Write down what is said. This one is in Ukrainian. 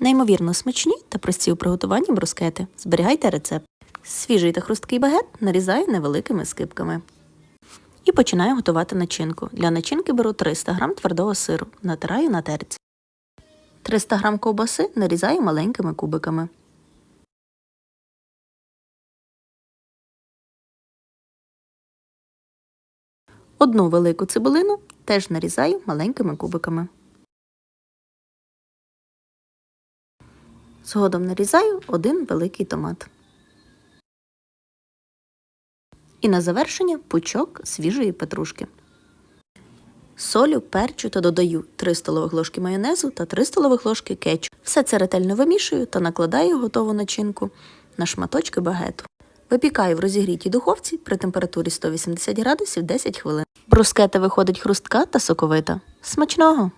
Неймовірно смачні та прості у приготуванні брускети. Зберігайте рецепт. Свіжий та хрусткий багет нарізаю невеликими скибками. І починаю готувати начинку. Для начинки беру 300 г твердого сиру, натираю на терці. 300 г ковбаси нарізаю маленькими кубиками. Одну велику цибулину теж нарізаю маленькими кубиками. Згодом нарізаю один великий томат. І на завершення пучок свіжої петрушки. Солю, перчу та додаю 3 столових ложки майонезу та 3 столових ложки кетчу. Все це ретельно вимішую та накладаю готову начинку на шматочки багету. Випікаю в розігрітій духовці при температурі 180 градусів 10 хвилин. Брускета виходить хрустка та соковита. Смачного!